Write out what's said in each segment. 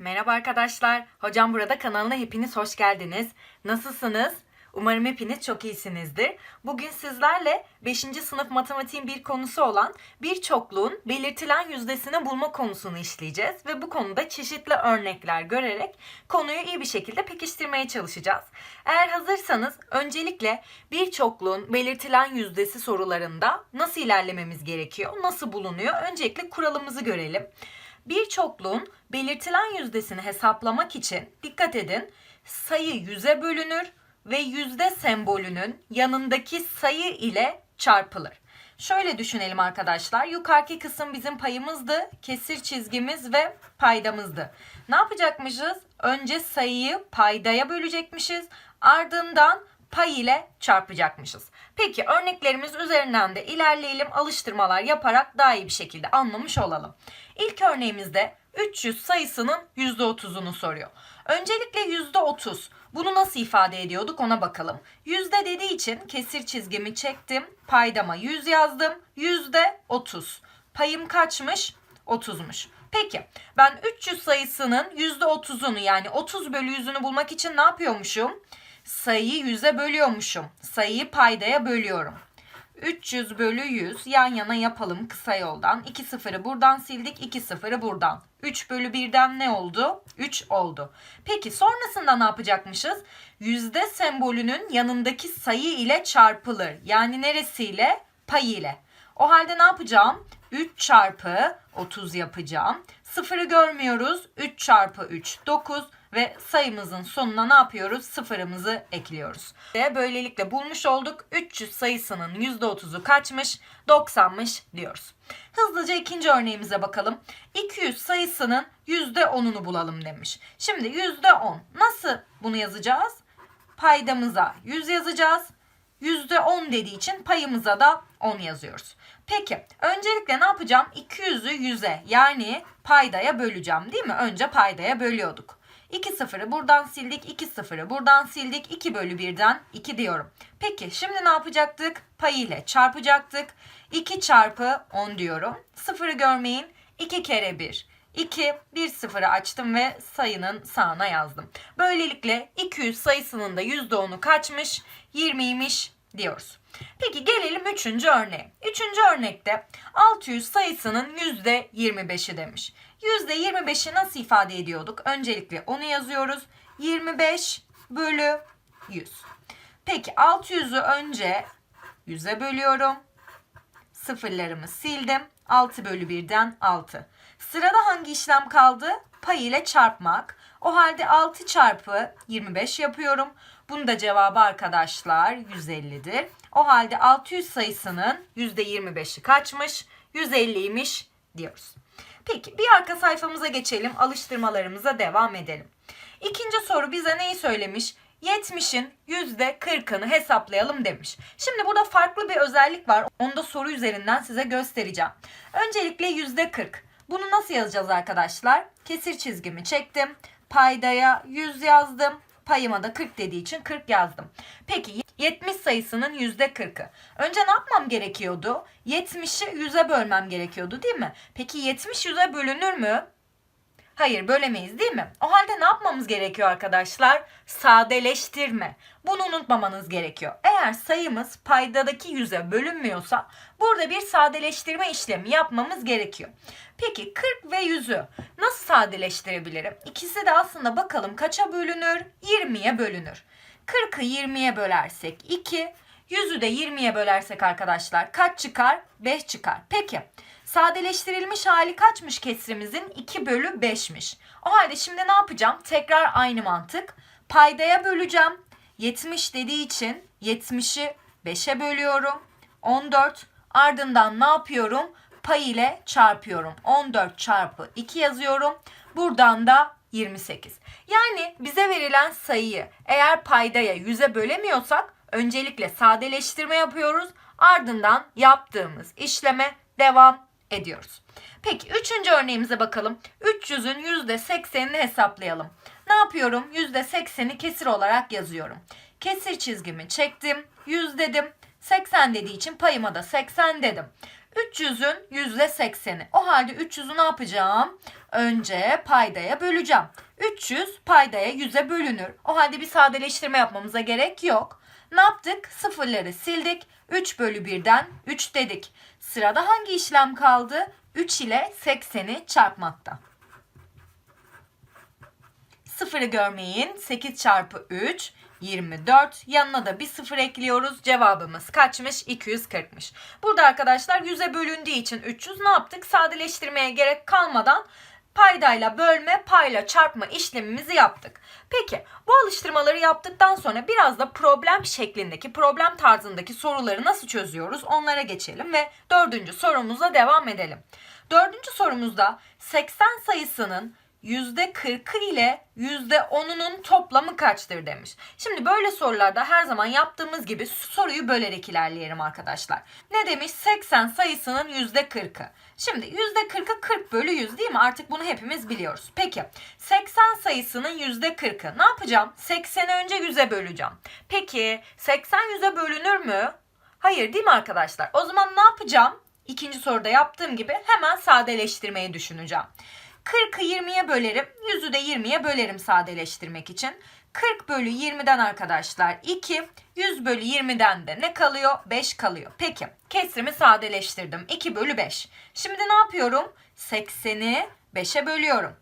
Merhaba arkadaşlar. Hocam burada kanalına hepiniz hoş geldiniz. Nasılsınız? Umarım hepiniz çok iyisinizdir. Bugün sizlerle 5. sınıf matematiğin bir konusu olan bir çokluğun belirtilen yüzdesini bulma konusunu işleyeceğiz ve bu konuda çeşitli örnekler görerek konuyu iyi bir şekilde pekiştirmeye çalışacağız. Eğer hazırsanız öncelikle bir çokluğun belirtilen yüzdesi sorularında nasıl ilerlememiz gerekiyor, nasıl bulunuyor? Öncelikle kuralımızı görelim. Bir çokluğun belirtilen yüzdesini hesaplamak için dikkat edin sayı yüze bölünür ve yüzde sembolünün yanındaki sayı ile çarpılır. Şöyle düşünelim arkadaşlar. Yukarıki kısım bizim payımızdı, kesir çizgimiz ve paydamızdı. Ne yapacakmışız? Önce sayıyı paydaya bölecekmişiz. Ardından pay ile çarpacakmışız. Peki örneklerimiz üzerinden de ilerleyelim. Alıştırmalar yaparak daha iyi bir şekilde anlamış olalım. İlk örneğimizde 300 sayısının %30'unu soruyor. Öncelikle %30. Bunu nasıl ifade ediyorduk ona bakalım. Yüzde dediği için kesir çizgimi çektim. Paydama 100 yazdım. Yüzde 30. Payım kaçmış? 30'muş. Peki ben 300 sayısının %30'unu yani 30 bölü 100'ünü bulmak için ne yapıyormuşum? Sayıyı 100'e bölüyormuşum. Sayıyı paydaya bölüyorum. 300 bölü 100 yan yana yapalım kısa yoldan. 2 sıfırı buradan sildik 2 sıfırı buradan. 3 bölü 1'den ne oldu? 3 oldu. Peki sonrasında ne yapacakmışız? Yüzde sembolünün yanındaki sayı ile çarpılır. Yani neresiyle? Pay ile. O halde ne yapacağım? 3 çarpı 30 yapacağım. Sıfırı görmüyoruz. 3 çarpı 3 9 ve sayımızın sonuna ne yapıyoruz? Sıfırımızı ekliyoruz. Ve böylelikle bulmuş olduk. 300 sayısının %30'u kaçmış? 90'mış diyoruz. Hızlıca ikinci örneğimize bakalım. 200 sayısının %10'unu bulalım demiş. Şimdi %10 nasıl bunu yazacağız? Paydamıza 100 yazacağız. %10 dediği için payımıza da 10 yazıyoruz. Peki öncelikle ne yapacağım? 200'ü 100'e yani paydaya böleceğim değil mi? Önce paydaya bölüyorduk. 2 sıfırı buradan sildik. 2 sıfırı buradan sildik. 2 bölü 1'den 2 diyorum. Peki şimdi ne yapacaktık? Pay ile çarpacaktık. 2 çarpı 10 diyorum. Sıfırı görmeyin. 2 kere 1. 2, 1 sıfırı açtım ve sayının sağına yazdım. Böylelikle 200 sayısının da %10'u kaçmış? 20'ymiş diyoruz. Peki gelelim 3. örneğe. 3. örnekte 600 sayısının %25'i demiş. %25'i nasıl ifade ediyorduk? Öncelikle onu yazıyoruz. 25 bölü 100. Peki 600'ü önce 100'e bölüyorum. Sıfırlarımı sildim. 6 bölü 1'den 6. Sırada hangi işlem kaldı? Pay ile çarpmak. O halde 6 çarpı 25 yapıyorum. Bunun da cevabı arkadaşlar 150'dir. O halde 600 sayısının %25'i kaçmış? 150'ymiş diyoruz. Peki bir arka sayfamıza geçelim. Alıştırmalarımıza devam edelim. İkinci soru bize neyi söylemiş? 70'in %40'ını hesaplayalım demiş. Şimdi burada farklı bir özellik var. Onu da soru üzerinden size göstereceğim. Öncelikle %40. Bunu nasıl yazacağız arkadaşlar? Kesir çizgimi çektim. Paydaya 100 yazdım. Payıma da 40 dediği için 40 yazdım. Peki 70 sayısının %40'ı. Önce ne yapmam gerekiyordu? 70'i 100'e bölmem gerekiyordu değil mi? Peki 70 100'e bölünür mü? Hayır bölemeyiz değil mi? O halde ne yapmamız gerekiyor arkadaşlar? Sadeleştirme. Bunu unutmamanız gerekiyor. Eğer sayımız paydadaki yüze bölünmüyorsa burada bir sadeleştirme işlemi yapmamız gerekiyor. Peki 40 ve 100'ü nasıl sadeleştirebilirim? İkisi de aslında bakalım kaça bölünür? 20'ye bölünür. 40'ı 20'ye bölersek 2, 100'ü de 20'ye bölersek arkadaşlar kaç çıkar? 5 çıkar. Peki sadeleştirilmiş hali kaçmış kesrimizin? 2 bölü 5'miş. O halde şimdi ne yapacağım? Tekrar aynı mantık. Paydaya böleceğim. 70 dediği için 70'i 5'e bölüyorum. 14 ardından ne yapıyorum? Pay ile çarpıyorum. 14 çarpı 2 yazıyorum. Buradan da 28. Yani bize verilen sayıyı eğer paydaya 100'e bölemiyorsak öncelikle sadeleştirme yapıyoruz. Ardından yaptığımız işleme devam ediyoruz. Peki üçüncü örneğimize bakalım. 300'ün %80'ini hesaplayalım. Ne yapıyorum? %80'i kesir olarak yazıyorum. Kesir çizgimi çektim. 100 dedim. 80 dediği için payıma da 80 dedim. 300'ün yüzde 80'i. O halde 300'ü ne yapacağım? Önce paydaya böleceğim. 300 paydaya 100'e bölünür. O halde bir sadeleştirme yapmamıza gerek yok. Ne yaptık? Sıfırları sildik. 3 bölü 1'den 3 dedik. Sırada hangi işlem kaldı? 3 ile 80'i çarpmakta. Sıfırı görmeyin. 8 çarpı 3 24. Yanına da bir sıfır ekliyoruz. Cevabımız kaçmış? 240'mış. Burada arkadaşlar 100'e bölündüğü için 300 ne yaptık? Sadeleştirmeye gerek kalmadan paydayla bölme, payla çarpma işlemimizi yaptık. Peki bu alıştırmaları yaptıktan sonra biraz da problem şeklindeki, problem tarzındaki soruları nasıl çözüyoruz onlara geçelim ve dördüncü sorumuza devam edelim. Dördüncü sorumuzda 80 sayısının %40'ı ile %10'unun toplamı kaçtır demiş. Şimdi böyle sorularda her zaman yaptığımız gibi soruyu bölerek ilerleyelim arkadaşlar. Ne demiş? 80 sayısının %40'ı. Şimdi %40'ı 40 bölü 100 değil mi? Artık bunu hepimiz biliyoruz. Peki 80 sayısının %40'ı. Ne yapacağım? 80'i önce 100'e böleceğim. Peki 80 100'e bölünür mü? Hayır değil mi arkadaşlar? O zaman ne yapacağım? İkinci soruda yaptığım gibi hemen sadeleştirmeyi düşüneceğim. 40'ı 20'ye bölerim. 100'ü de 20'ye bölerim sadeleştirmek için. 40 bölü 20'den arkadaşlar 2. 100 bölü 20'den de ne kalıyor? 5 kalıyor. Peki kesrimi sadeleştirdim. 2 bölü 5. Şimdi ne yapıyorum? 80'i 5'e bölüyorum.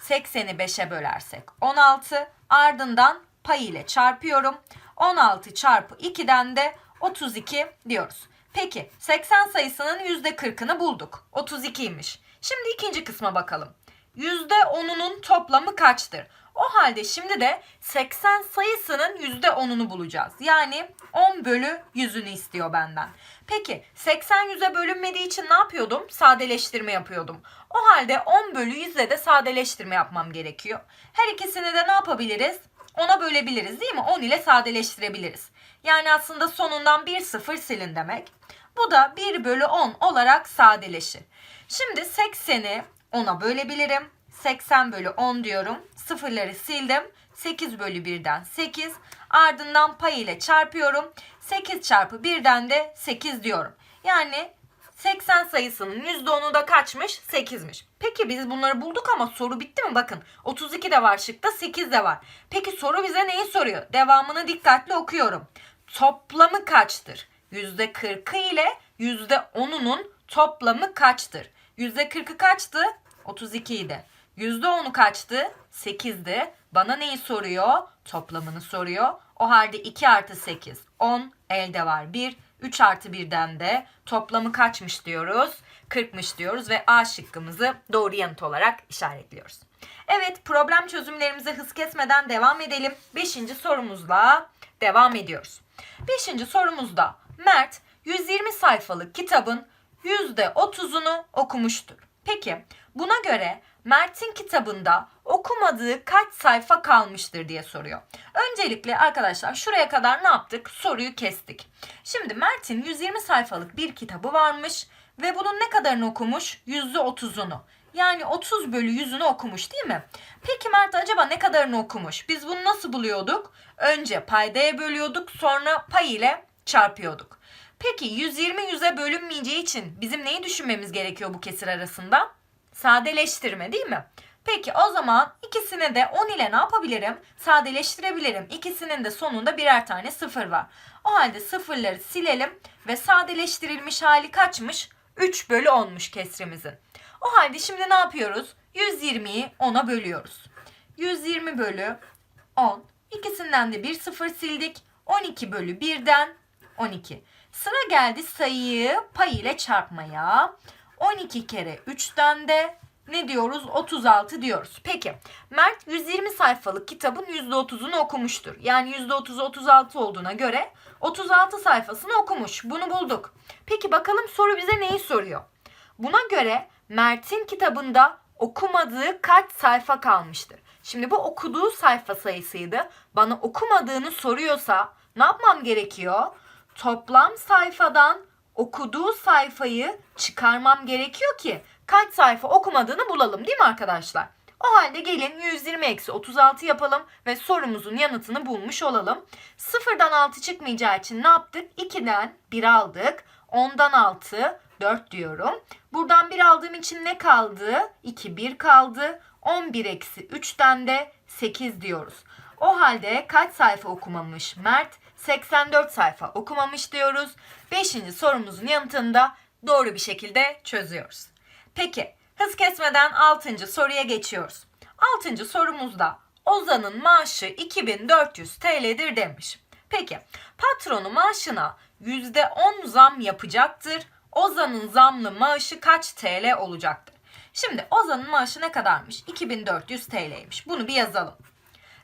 80'i 5'e bölersek 16. Ardından pay ile çarpıyorum. 16 çarpı 2'den de 32 diyoruz. Peki 80 sayısının %40'ını bulduk. 32'ymiş. Şimdi ikinci kısma bakalım. %10'unun toplamı kaçtır? O halde şimdi de 80 sayısının %10'unu bulacağız. Yani 10 bölü 100'ünü istiyor benden. Peki 80 100'e bölünmediği için ne yapıyordum? Sadeleştirme yapıyordum. O halde 10 bölü 100'e de sadeleştirme yapmam gerekiyor. Her ikisini de ne yapabiliriz? 10'a bölebiliriz değil mi? 10 ile sadeleştirebiliriz. Yani aslında sonundan bir sıfır silin demek. Bu da 1 bölü 10 olarak sadeleşir. Şimdi 80'i 10'a bölebilirim. 80 bölü 10 diyorum. Sıfırları sildim. 8 bölü 1'den 8. Ardından pay ile çarpıyorum. 8 çarpı 1'den de 8 diyorum. Yani 80 sayısının %10'u da kaçmış? 8'miş. Peki biz bunları bulduk ama soru bitti mi? Bakın 32 de var şıkta 8 de var. Peki soru bize neyi soruyor? Devamını dikkatli okuyorum. Toplamı kaçtır? %40'ı ile %10'unun toplamı kaçtır? %40'ı kaçtı? 32 idi. %10'u kaçtı? 8'di. Bana neyi soruyor? Toplamını soruyor. O halde 2 artı 8 10 elde var 1. 3 artı 1'den de toplamı kaçmış diyoruz? 40'mış diyoruz ve A şıkkımızı doğru yanıt olarak işaretliyoruz. Evet problem çözümlerimize hız kesmeden devam edelim. Beşinci sorumuzla devam ediyoruz. Beşinci sorumuzda Mert 120 sayfalık kitabın %30'unu okumuştur. Peki buna göre Mert'in kitabında okumadığı kaç sayfa kalmıştır diye soruyor. Öncelikle arkadaşlar şuraya kadar ne yaptık? Soruyu kestik. Şimdi Mert'in 120 sayfalık bir kitabı varmış ve bunun ne kadarını okumuş? %30'unu. Yani 30 bölü 100'ünü okumuş değil mi? Peki Mert acaba ne kadarını okumuş? Biz bunu nasıl buluyorduk? Önce paydaya bölüyorduk sonra pay ile çarpıyorduk. Peki 120 100'e bölünmeyeceği için bizim neyi düşünmemiz gerekiyor bu kesir arasında? Sadeleştirme değil mi? Peki o zaman ikisini de 10 ile ne yapabilirim? Sadeleştirebilirim. İkisinin de sonunda birer tane sıfır var. O halde sıfırları silelim ve sadeleştirilmiş hali kaçmış? 3 bölü 10'muş kesrimizin. O halde şimdi ne yapıyoruz? 120'yi 10'a bölüyoruz. 120 bölü 10. İkisinden de bir sıfır sildik. 12 bölü 1'den 12. Sıra geldi sayıyı pay ile çarpmaya. 12 kere 3'ten de ne diyoruz? 36 diyoruz. Peki Mert 120 sayfalık kitabın %30'unu okumuştur. Yani %30'u 36 olduğuna göre 36 sayfasını okumuş. Bunu bulduk. Peki bakalım soru bize neyi soruyor? Buna göre Mert'in kitabında okumadığı kaç sayfa kalmıştır? Şimdi bu okuduğu sayfa sayısıydı. Bana okumadığını soruyorsa ne yapmam gerekiyor? Toplam sayfadan okuduğu sayfayı çıkarmam gerekiyor ki kaç sayfa okumadığını bulalım değil mi arkadaşlar? O halde gelin 120 eksi 36 yapalım ve sorumuzun yanıtını bulmuş olalım. Sıfırdan 6 çıkmayacağı için ne yaptık? 2'den 1 aldık. 10'dan 6, 4 diyorum. Buradan 1 aldığım için ne kaldı? 2 1 kaldı. 11 eksi 3'ten de 8 diyoruz. O halde kaç sayfa okumamış Mert? 84 sayfa okumamış diyoruz. 5. sorumuzun yanıtını da doğru bir şekilde çözüyoruz. Peki hız kesmeden 6. soruya geçiyoruz. 6. sorumuzda Ozan'ın maaşı 2400 TL'dir demiş. Peki patronu maaşına %10 zam yapacaktır. Ozan'ın zamlı maaşı kaç TL olacaktır? Şimdi Ozan'ın maaşı ne kadarmış? 2400 TL'ymiş. Bunu bir yazalım.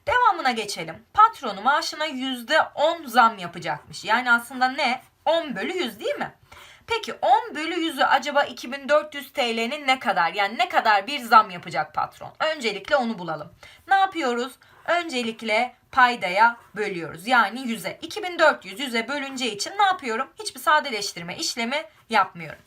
Devamına geçelim. Patronu maaşına %10 zam yapacakmış. Yani aslında ne? 10 bölü 100 değil mi? Peki 10 bölü 100'ü acaba 2400 TL'nin ne kadar? Yani ne kadar bir zam yapacak patron? Öncelikle onu bulalım. Ne yapıyoruz? Öncelikle paydaya bölüyoruz. Yani 100'e. 2400 100'e bölüneceği için ne yapıyorum? Hiçbir sadeleştirme işlemi yapmıyorum.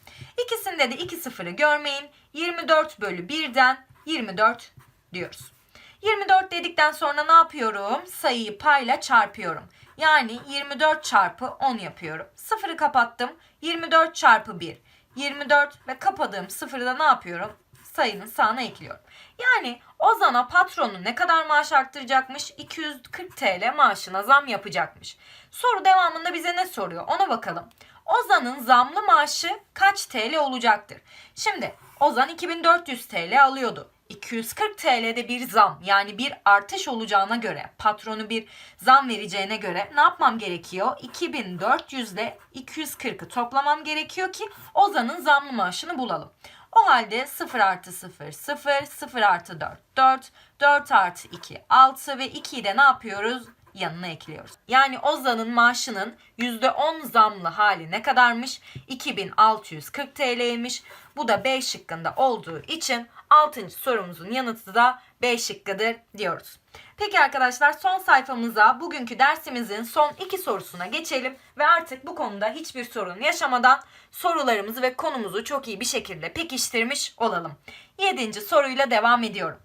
İkisinde de 2 sıfırı görmeyin. 24 bölü 1'den 24 diyoruz. 24 dedikten sonra ne yapıyorum? Sayıyı payla çarpıyorum. Yani 24 çarpı 10 yapıyorum. Sıfırı kapattım. 24 çarpı 1. 24 ve kapadığım sıfırı da ne yapıyorum? Sayının sağına ekliyorum. Yani Ozan'a patronu ne kadar maaş arttıracakmış? 240 TL maaşına zam yapacakmış. Soru devamında bize ne soruyor? Ona bakalım. Ozan'ın zamlı maaşı kaç TL olacaktır? Şimdi Ozan 2400 TL alıyordu. 240 TL'de bir zam yani bir artış olacağına göre patronu bir zam vereceğine göre ne yapmam gerekiyor? 2400 ile 240'ı toplamam gerekiyor ki Ozan'ın zamlı maaşını bulalım. O halde 0 artı 0 0 0 artı 4 4 4 artı 2 6 ve 2'yi de ne yapıyoruz? Yanına ekliyoruz. Yani Ozan'ın maaşının %10 zamlı hali ne kadarmış? 2640 TL'ymiş. Bu da B şıkkında olduğu için 6. sorumuzun yanıtı da B şıkkıdır diyoruz. Peki arkadaşlar son sayfamıza bugünkü dersimizin son iki sorusuna geçelim ve artık bu konuda hiçbir sorun yaşamadan sorularımızı ve konumuzu çok iyi bir şekilde pekiştirmiş olalım. 7. soruyla devam ediyorum.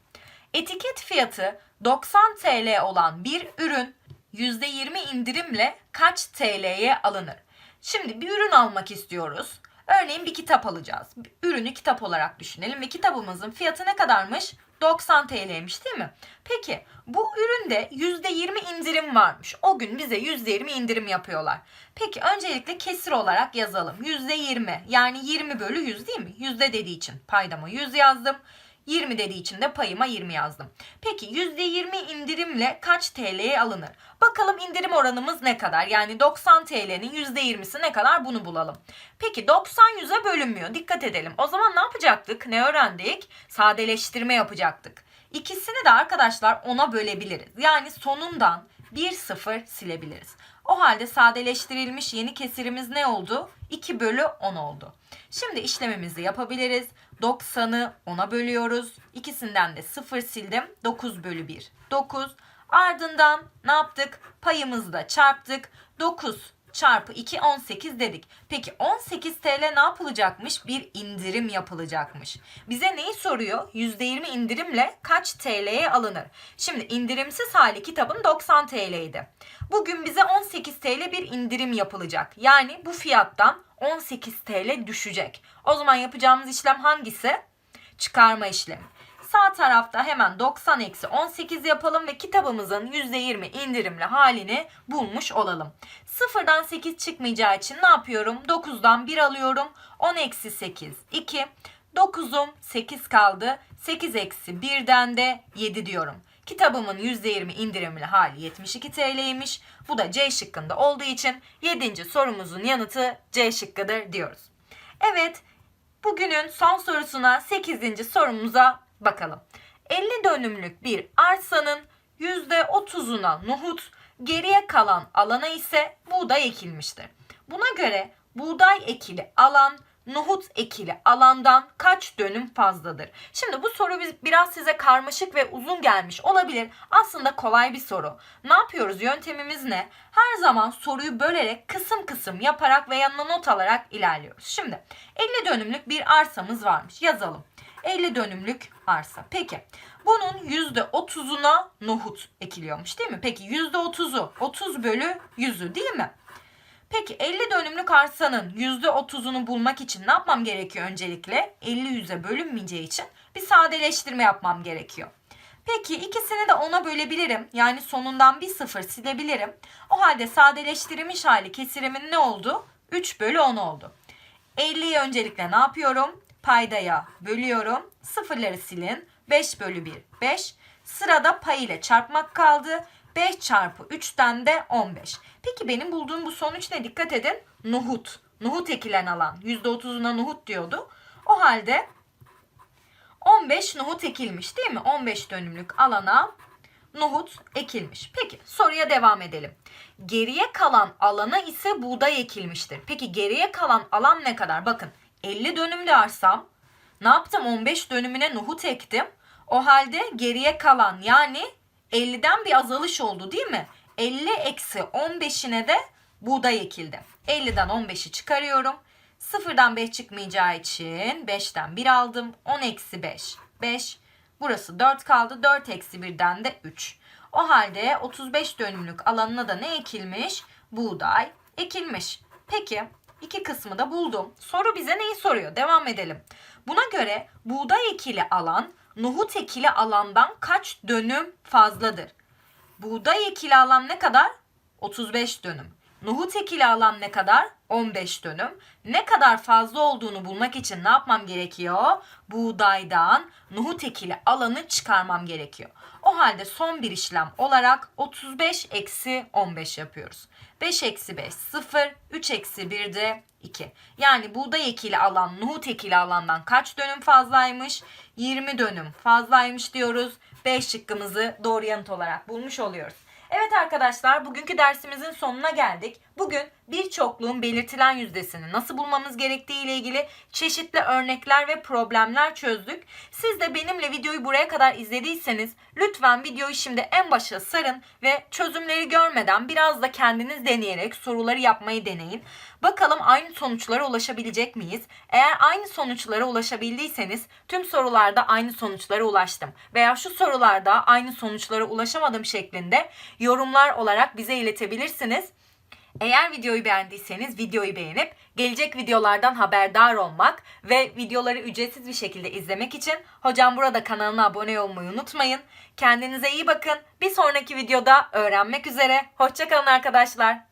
Etiket fiyatı 90 TL olan bir ürün %20 indirimle kaç TL'ye alınır? Şimdi bir ürün almak istiyoruz. Örneğin bir kitap alacağız. Ürünü kitap olarak düşünelim ve kitabımızın fiyatı ne kadarmış? 90 TL'ymiş değil mi? Peki bu üründe %20 indirim varmış. O gün bize %20 indirim yapıyorlar. Peki öncelikle kesir olarak yazalım. %20 yani 20 bölü 100 değil mi? Yüzde dediği için paydama 100 yazdım. 20 dediği için de payıma 20 yazdım. Peki %20 indirimle kaç TL'ye alınır? Bakalım indirim oranımız ne kadar? Yani 90 TL'nin %20'si ne kadar bunu bulalım. Peki 90 100'e bölünmüyor. Dikkat edelim. O zaman ne yapacaktık? Ne öğrendik? Sadeleştirme yapacaktık. İkisini de arkadaşlar ona bölebiliriz. Yani sonundan bir sıfır silebiliriz. O halde sadeleştirilmiş yeni kesirimiz ne oldu? 2 bölü 10 oldu. Şimdi işlemimizi yapabiliriz. 90'ı 10'a bölüyoruz. İkisinden de 0 sildim. 9 bölü 1. 9. Ardından ne yaptık? Payımızı da çarptık. 9 çarpı 2 18 dedik. Peki 18 TL ne yapılacakmış? Bir indirim yapılacakmış. Bize neyi soruyor? %20 indirimle kaç TL'ye alınır? Şimdi indirimsiz hali kitabın 90 TL'ydi. Bugün bize 18 TL bir indirim yapılacak. Yani bu fiyattan 18 TL düşecek. O zaman yapacağımız işlem hangisi? Çıkarma işlemi. Sağ tarafta hemen 90 eksi 18 yapalım ve kitabımızın %20 indirimli halini bulmuş olalım. Sıfırdan 8 çıkmayacağı için ne yapıyorum? 9'dan 1 alıyorum. 10 eksi 8 2. 9'um 8 kaldı. 8 eksi 1'den de 7 diyorum. Kitabımın %20 indirimli hali 72 TL'ymiş. Bu da C şıkkında olduğu için 7. sorumuzun yanıtı C şıkkıdır diyoruz. Evet, bugünün son sorusuna 8. sorumuza bakalım. 50 dönümlük bir arsanın %30'una nohut, geriye kalan alana ise buğday ekilmiştir. Buna göre buğday ekili alan nohut ekili alandan kaç dönüm fazladır? Şimdi bu soru biraz size karmaşık ve uzun gelmiş olabilir. Aslında kolay bir soru. Ne yapıyoruz? Yöntemimiz ne? Her zaman soruyu bölerek kısım kısım yaparak ve yanına not alarak ilerliyoruz. Şimdi 50 dönümlük bir arsamız varmış. Yazalım. 50 dönümlük arsa. Peki bunun %30'una nohut ekiliyormuş değil mi? Peki %30'u 30 bölü 100'ü değil mi? Peki 50 dönümlük arsanın %30'unu bulmak için ne yapmam gerekiyor öncelikle? 50 yüze bölünmeyeceği için bir sadeleştirme yapmam gerekiyor. Peki ikisini de 10'a bölebilirim. Yani sonundan bir sıfır silebilirim. O halde sadeleştirilmiş hali kesirimin ne oldu? 3 bölü 10 oldu. 50'yi öncelikle ne yapıyorum? Paydaya bölüyorum. Sıfırları silin. 5 bölü 1 5. Sırada pay ile çarpmak kaldı. 5 çarpı 3'ten de 15. Peki benim bulduğum bu sonuç ne? Dikkat edin. Nohut. Nohut ekilen alan. %30'una nohut diyordu. O halde 15 nohut ekilmiş değil mi? 15 dönümlük alana nohut ekilmiş. Peki soruya devam edelim. Geriye kalan alana ise buğday ekilmiştir. Peki geriye kalan alan ne kadar? Bakın 50 dönümlü arsam ne yaptım? 15 dönümüne nohut ektim. O halde geriye kalan yani 50'den bir azalış oldu değil mi? 50 eksi 15'ine de buğday ekildi. 50'den 15'i çıkarıyorum. Sıfırdan 5 çıkmayacağı için 5'ten 1 aldım. 10 eksi 5. 5. Burası 4 kaldı. 4 eksi 1'den de 3. O halde 35 dönümlük alanına da ne ekilmiş? Buğday ekilmiş. Peki iki kısmı da buldum. Soru bize neyi soruyor? Devam edelim. Buna göre buğday ekili alan nohut ekili alandan kaç dönüm fazladır? Buğday ekili alan ne kadar? 35 dönüm. Nohut ekili alan ne kadar? 15 dönüm. Ne kadar fazla olduğunu bulmak için ne yapmam gerekiyor? Buğdaydan nohut ekili alanı çıkarmam gerekiyor. O halde son bir işlem olarak 35 eksi 15 yapıyoruz. 5 eksi 5 0, 3 eksi 1 de 2. Yani buğday ekili alan nohut ekili alandan kaç dönüm fazlaymış? 20 dönüm fazlaymış diyoruz. 5 şıkkımızı doğru yanıt olarak bulmuş oluyoruz. Evet arkadaşlar bugünkü dersimizin sonuna geldik. Bugün bir çokluğun belirtilen yüzdesini nasıl bulmamız gerektiği ile ilgili çeşitli örnekler ve problemler çözdük. Siz de benimle videoyu buraya kadar izlediyseniz lütfen videoyu şimdi en başa sarın ve çözümleri görmeden biraz da kendiniz deneyerek soruları yapmayı deneyin. Bakalım aynı sonuçlara ulaşabilecek miyiz? Eğer aynı sonuçlara ulaşabildiyseniz tüm sorularda aynı sonuçlara ulaştım veya şu sorularda aynı sonuçlara ulaşamadım şeklinde yorumlar olarak bize iletebilirsiniz. Eğer videoyu beğendiyseniz videoyu beğenip gelecek videolardan haberdar olmak ve videoları ücretsiz bir şekilde izlemek için hocam burada kanalına abone olmayı unutmayın. Kendinize iyi bakın. Bir sonraki videoda öğrenmek üzere. Hoşçakalın arkadaşlar.